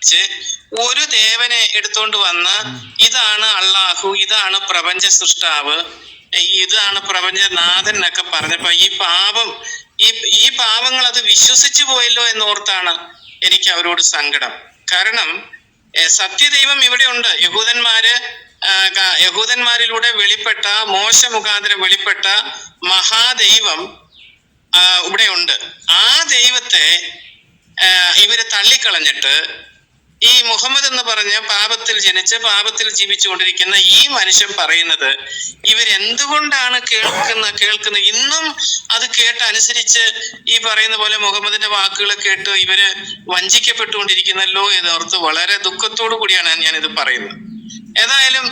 വെച്ച് ഒരു ദേവനെ എടുത്തുകൊണ്ട് വന്ന് ഇതാണ് അള്ളാഹു ഇതാണ് പ്രപഞ്ച സൃഷ്ടാവ് ഇതാണ് പ്രപഞ്ചനാഥൻ എന്നൊക്കെ പറഞ്ഞപ്പോ ഈ പാപം ഈ ഈ പാപങ്ങൾ അത് വിശ്വസിച്ചു പോയല്ലോ എന്നോർത്താണ് എനിക്ക് അവരോട് സങ്കടം. കാരണം സത്യദൈവം ഇവിടെ ഉണ്ട് യഹൂദന്മാര് യഹൂദന്മാരിലൂടെ വെളിപ്പെട്ട മോശ മുഖാന്തരം വെളിപ്പെട്ട മഹാദൈവം ഇവിടെ ഉണ്ട് ആ ദൈവത്തെ ഇവർ തള്ളിക്കളഞ്ഞിട്ട് ഈ മുഹമ്മദ് എന്ന് പറഞ്ഞ പാപത്തിൽ ജനിച്ച് പാപത്തിൽ ജീവിച്ചുകൊണ്ടിരിക്കുന്ന ഈ മനുഷ്യൻ പറയുന്നത് ഇവരെന്തുകൊണ്ടാണ് കേൾക്കുന്ന കേൾക്കുന്ന ഇന്നും അത് കേട്ട് അനുസരിച്ച് ഈ പറയുന്ന പോലെ മുഹമ്മദിന്റെ വാക്കുകൾ കേട്ട് ഇവർ വഞ്ചിക്കപ്പെട്ടുകൊണ്ടിരിക്കുന്നല്ലോ എന്ന് എന്നോർത്ത് വളരെ ദുഃഖത്തോടു കൂടിയാണ് ഞാൻ ഇത് പറയുന്നത്. ഏതായാലും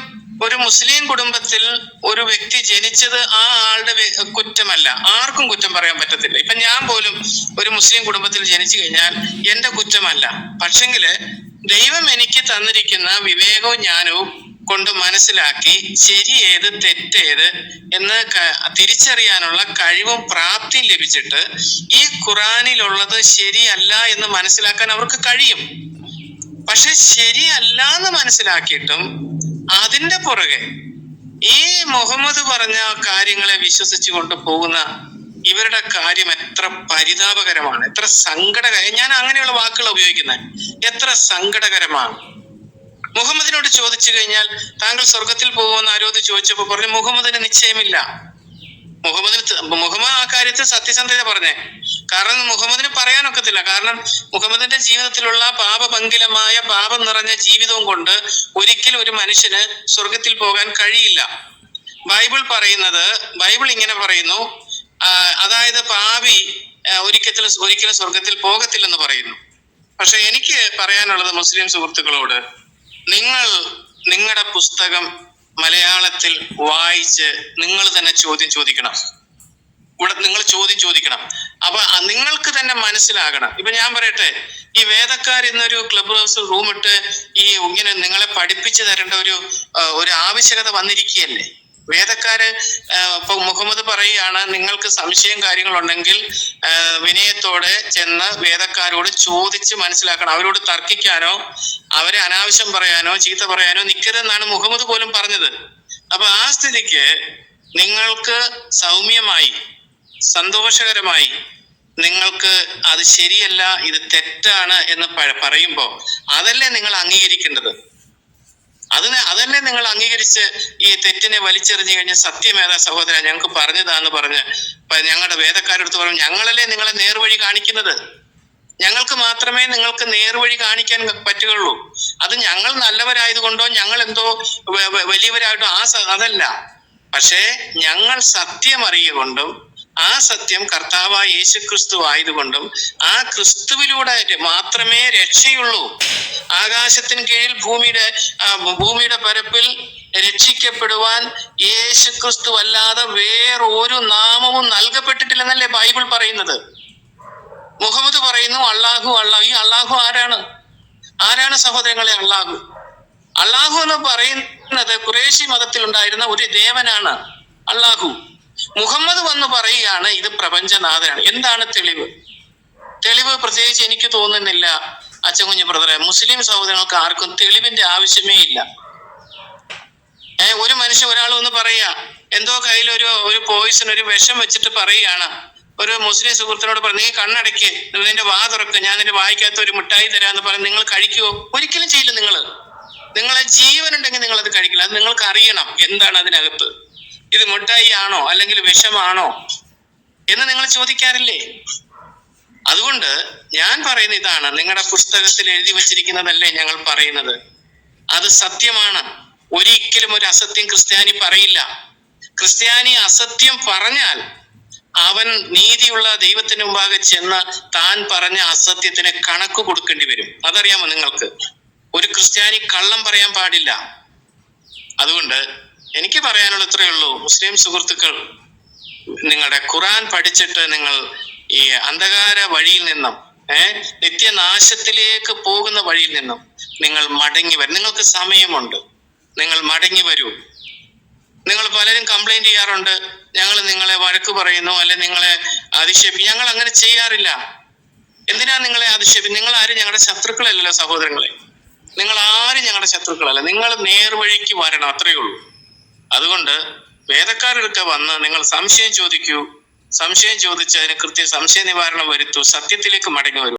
ഒരു മുസ്ലിം കുടുംബത്തിൽ ഒരു വ്യക്തി ജനിച്ചത് ആ ആളുടെ കുറ്റമല്ല. ആർക്കും കുറ്റം പറയാൻ പറ്റത്തില്ല. ഇപ്പൊ ഞാൻ പോലും ഒരു മുസ്ലിം കുടുംബത്തിൽ ജനിച്ചു കഴിഞ്ഞാൽ എന്റെ കുറ്റമല്ല. പക്ഷെങ്കിൽ ദൈവം എനിക്ക് തന്നിരിക്കുന്ന വിവേകവും ജ്ഞാനവും കൊണ്ട് മനസ്സിലാക്കി ശരി ഏത് തെറ്റേത് എന്ന് തിരിച്ചറിയാനുള്ള കഴിവും പ്രാപ്തിയും ലഭിച്ചിട്ട് ഈ ഖുറാനിലുള്ളത് ശരിയല്ല എന്ന് മനസ്സിലാക്കാൻ അവർക്ക് കഴിയും. പക്ഷെ ശരിയല്ല എന്ന് മനസ്സിലാക്കിയിട്ടും അതിന്റെ പുറകെ ഈ മുഹമ്മദ് പറഞ്ഞ കാര്യങ്ങളെ വിശ്വസിച്ചു കൊണ്ട് പോകുന്ന ഇവരുടെ കാര്യം എത്ര പരിതാപകരമാണ് എത്ര സങ്കടക ഞാൻ അങ്ങനെയുള്ള വാക്കുകൾ ഉപയോഗിക്കുന്നത് എത്ര സങ്കടകരമാണ്. മുഹമ്മദിനോട് ചോദിച്ചു കഴിഞ്ഞാൽ താങ്കൾ സ്വർഗത്തിൽ പോകുമെന്ന് ആരോട് ചോദിച്ചപ്പോൾ പറഞ്ഞു മുഹമ്മദിന് നിശ്ചയമില്ല. മുഹമ്മദിന് മുഹമ്മദ് ആ കാര്യത്തിൽ സത്യസന്ധത പറഞ്ഞേ. കാരണം മുഹമ്മദിന് പറയാനൊക്കത്തില്ല. കാരണം മുഹമ്മദിന്റെ ജീവിതത്തിലുള്ള പാപപങ്കിലമായ പാപം നിറഞ്ഞ ജീവിതവും കൊണ്ട് ഒരിക്കലും ഒരു മനുഷ്യന് സ്വർഗത്തിൽ പോകാൻ കഴിയില്ല. ബൈബിൾ പറയുന്നത് ബൈബിൾ ഇങ്ങനെ പറയുന്നു അതായത് പാപി ഒരിക്കലും ഒരിക്കലും സ്വർഗത്തിൽ പോകത്തില്ലെന്ന് പറയുന്നു. പക്ഷെ എനിക്ക് പറയാനുള്ളത് മുസ്ലിം സുഹൃത്തുക്കളോട് നിങ്ങൾ നിങ്ങളുടെ പുസ്തകം മലയാളത്തിൽ വായിച്ച് നിങ്ങൾ തന്നെ ചോദ്യം ചോദിക്കണം. ഇവിടെ നിങ്ങൾ ചോദ്യം ചോദിക്കണം. അപ്പൊ നിങ്ങൾക്ക് തന്നെ മനസ്സിലാകണം. ഇപ്പൊ ഞാൻ പറയട്ടെ ഈ വേദക്കാർ ഇന്നൊരു ക്ലബ് ഹൗസ് റൂം ഇട്ട് ഈ ഇങ്ങനെ നിങ്ങളെ പഠിപ്പിച്ചു തരേണ്ട ഒരു ഒരു ആവശ്യകത വന്നിരിക്കുകയല്ലേ? വേദക്കാര് ഇപ്പൊ മുഹമ്മദ് പറയുകയാണ് നിങ്ങൾക്ക് സംശയം കാര്യങ്ങളുണ്ടെങ്കിൽ വിനയത്തോടെ ചെന്ന് വേദക്കാരോട് ചോദിച്ച് മനസ്സിലാക്കണം. അവരോട് തർക്കിക്കാനോ അവരെ അനാവശ്യം പറയാനോ ചീത്ത പറയാനോ നിൽക്കരുതെന്നാണ് മുഹമ്മദ് പോലും പറഞ്ഞത്. അപ്പൊ ആ സ്ഥിതിക്ക് നിങ്ങൾക്ക് സൗമ്യമായി സന്തോഷകരമായി നിങ്ങൾക്ക് അത് ശരിയല്ല ഇത് തെറ്റാണ് എന്ന് പറയുമ്പോൾ പറയുമ്പോ അതല്ലേ നിങ്ങൾ അംഗീകരിക്കേണ്ടത്? അതിന് അതന്നെ നിങ്ങൾ അംഗീകരിച്ച് ഈ തെറ്റിനെ വലിച്ചെറിഞ്ഞു കഴിഞ്ഞാൽ സത്യമേതാ സഹോദര ഞങ്ങൾക്ക് പറഞ്ഞതാന്ന് പറഞ്ഞ് ഞങ്ങളുടെ വേദക്കാരോട് പറഞ്ഞു ഞങ്ങളല്ലേ നിങ്ങളെ നേർവഴി കാണിക്കുന്നത്? ഞങ്ങൾക്ക് മാത്രമേ നിങ്ങൾക്ക് നേർവഴി കാണിക്കാൻ പറ്റുകയുള്ളൂ. അത് ഞങ്ങൾ നല്ലവരായതുകൊണ്ടോ ഞങ്ങൾ എന്തോ വലിയവരായിട്ടോ ആ അതല്ല. പക്ഷേ ഞങ്ങൾ സത്യം അറിയുകൊണ്ടും ആ സത്യം കർത്താവായ യേശു ക്രിസ്തു ആയതുകൊണ്ടും ആ ക്രിസ്തുവിലൂടെ മാത്രമേ രക്ഷയുള്ളൂ. ആകാശത്തിന് കീഴിൽ ഭൂമിയുടെ ഭൂമിയുടെ പരപ്പിൽ രക്ഷിക്കപ്പെടുവാൻ യേശു ക്രിസ്തു അല്ലാതെ വേറൊരു നാമവും നൽകപ്പെട്ടിട്ടില്ലെന്നല്ലേ ബൈബിൾ പറയുന്നത്? മുഹമ്മദ് പറയുന്നു അള്ളാഹു അള്ളാഹു. ഈ അള്ളാഹു ആരാണ്? ആരാണ് സഹോദരങ്ങളെ അള്ളാഹു? അള്ളാഹു എന്ന് പറയുന്നത് കുറേശി മതത്തിൽ ഉണ്ടായിരുന്ന ഒരു ദേവനാണ് അള്ളാഹു. മുഹമ്മദ് വന്ന് പറയുകയാണ് ഇത് പ്രപഞ്ചനാഥനാണ്. എന്താണ് തെളിവ്? തെളിവ് പ്രത്യേകിച്ച് എനിക്ക് തോന്നുന്നില്ല. അച്ചൻകുഞ്ഞ് ബ്രദറെ മുസ്ലിം സഹോദരങ്ങൾക്ക് ആർക്കും തെളിവിന്റെ ആവശ്യമേ ഇല്ല. ഏ ഒരു മനുഷ്യൻ ഒരാൾ ഒന്ന് പറയാ എന്തോ കയ്യിൽ ഒരു ഒരു പോയിസൺ ഒരു വിഷം വെച്ചിട്ട് പറയുകയാണ്. ഒരു മുസ്ലിം സുഹൃത്തിനോട് പറഞ്ഞു നീ കണ്ണടയ്ക്ക് നിന്റെ വാ തുറക്ക് ഞാൻ നിന്റെ വായിക്കാത്ത ഒരു മിഠായി തരാന്ന് പറഞ്ഞ് നിങ്ങൾ കഴിക്കുവോ? ഒരിക്കലും ചെയ്യില്ല നിങ്ങൾ നിങ്ങളെ ജീവൻ ഉണ്ടെങ്കിൽ നിങ്ങൾ അത് കഴിക്കില്ല. അത് നിങ്ങൾക്ക് അറിയണം എന്താണ് അതിനകത്ത്. ഇത് മിഠായി ആണോ അല്ലെങ്കിൽ വിഷമാണോ എന്ന് നിങ്ങൾ ചോദിക്കാറില്ലേ? അതുകൊണ്ട് ഞാൻ പറയുന്ന ഇതാണ് നിങ്ങളുടെ പുസ്തകത്തിൽ എഴുതി വച്ചിരിക്കുന്നതല്ലേ ഞങ്ങൾ പറയുന്നത്. അത് സത്യമാണ്. ഒരിക്കലും ഒരു അസത്യം ക്രിസ്ത്യാനി പറയില്ല. ക്രിസ്ത്യാനി അസത്യം പറഞ്ഞാൽ അവൻ നീതിയുള്ള ദൈവത്തിന് മുമ്പാകെ ചെന്ന് താൻ പറഞ്ഞ അസത്യത്തിന് കണക്ക് കൊടുക്കേണ്ടി വരും. അതറിയാമോ നിങ്ങൾക്ക്? ഒരു ക്രിസ്ത്യാനി കള്ളം പറയാൻ പാടില്ല. അതുകൊണ്ട് എനിക്ക് പറയാനുള്ള ഇത്രയേ ഉള്ളൂ. മുസ്ലിം സുഹൃത്തുക്കൾ നിങ്ങളുടെ ഖുറാൻ പഠിച്ചിട്ട് നിങ്ങൾ ഈ അന്ധകാര വഴിയിൽ നിന്നും ഏഹ് നിത്യനാശത്തിലേക്ക് പോകുന്ന വഴിയിൽ നിന്നും നിങ്ങൾ മടങ്ങി വരും. നിങ്ങൾക്ക് സമയമുണ്ട്. നിങ്ങൾ മടങ്ങി വരൂ. നിങ്ങൾ പലരും കംപ്ലൈന്റ് ചെയ്യാറുണ്ട്. ഞങ്ങൾ നിങ്ങളെ വഴക്ക് പറയുന്നു അല്ലെ നിങ്ങളെ അധിക്ഷേപിക്കും ഞങ്ങൾ അങ്ങനെ ചെയ്യാറില്ല. എന്തിനാ നിങ്ങളെ അധിക്ഷേപി നിങ്ങൾ ആരും ഞങ്ങളുടെ ശത്രുക്കളല്ലല്ലോ സഹോദരങ്ങളെ. നിങ്ങൾ ആരും ഞങ്ങളുടെ ശത്രുക്കളല്ല. നിങ്ങൾ നേർവഴിക്ക് വരണം അത്രയേ ഉള്ളൂ. അതുകൊണ്ട് വേദക്കാരൊക്കെ വന്ന് നിങ്ങൾ സംശയം ചോദിക്കൂ. സംശയം ചോദിച്ചതിന് കൃത്യ സംശയ നിവാരണം വരുത്തൂ സത്യത്തിലേക്ക് മടങ്ങി വരൂ.